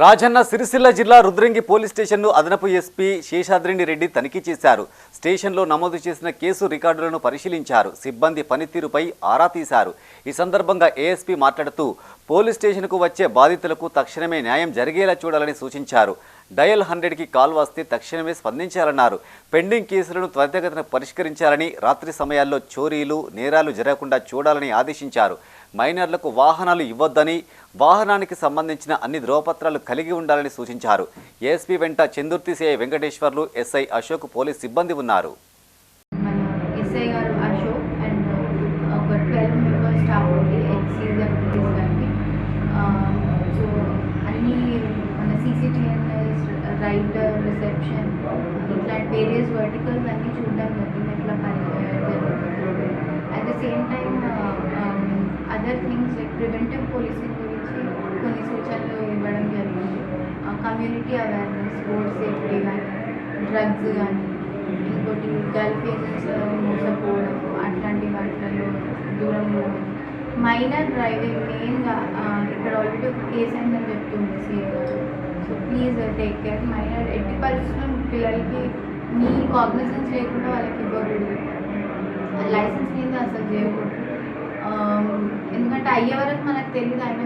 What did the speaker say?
రాజన్న సిరిసిల్ల జిల్లా రుద్రంగి పోలీస్ స్టేషన్ను అదనపు ఎస్పీ శేషాద్రిని రెడ్డి తనిఖీ చేశారు. స్టేషన్లో నమోదు చేసిన కేసు రికార్డులను పరిశీలించారు. సిబ్బంది పనితీరుపై ఆరా తీశారు. ఈ సందర్భంగా ఏఎస్పీ మాట్లాడుతూ పోలీస్ స్టేషన్కు వచ్చే బాధితులకు తక్షణమే న్యాయం జరిగేలా చూడాలని సూచించారు. డయల్ హండ్రెడ్కి కాల్ వస్తే తక్షణమే స్పందించాలన్నారు. పెండింగ్ కేసులను త్వరితగతిన పరిష్కరించాలని రాత్రి సమయాల్లో చోరీలు నేరాలు జరగకుండా చూడాలని ఆదేశించారు. మైనర్లకు వాహనాలు ఇవ్వొద్దని వాహనానికి సంబంధించిన అన్ని ధ్రువపత్రాలు కలిగి ఉండాలని సూచించారు. ఏఎస్పీ వెంట Chandurthi CI Venkateswarlu SI Ashok police సిబ్బంది ఉన్నారు. సీసీటీఎన్ఎస్ రిసెప్షన్ ఇట్లాంటి వేరియస్ వర్టికల్స్ అన్నీ చూడడం జరిగింది ఇట్లా పని జరుగుతుంది. At the same time other things like preventive policing గురించి కొన్ని సూచనలు ఇవ్వడం జరిగింది. కమ్యూనిటీ అవేర్నెస్ రోడ్ సేఫ్టీ కానీ డ్రగ్స్ కానీ ఇంకోటి గల్ఫ్ ఏజెంట్స్ మోసపోవడం అట్లాంటి వాటిలో దూరంలో మైనర్ డ్రైవింగ్ మెయిన్గా ఇక్కడ ఆల్రెడీ ఒక కేసు అయిందని చెప్తుంది సీఏ గారు. So please take care minor ఎట్టి పరిస్థితుల్లో పిల్లలకి మీ కాగ్నిజెన్స్ లేకుండా వాళ్ళకి ఇవ్వకూడదు. లైసెన్స్ మీద అసలు చేయకూడదు. Um, ఎందుకంటే అయ్యే వరకు మనకు తెలియదు ఆయన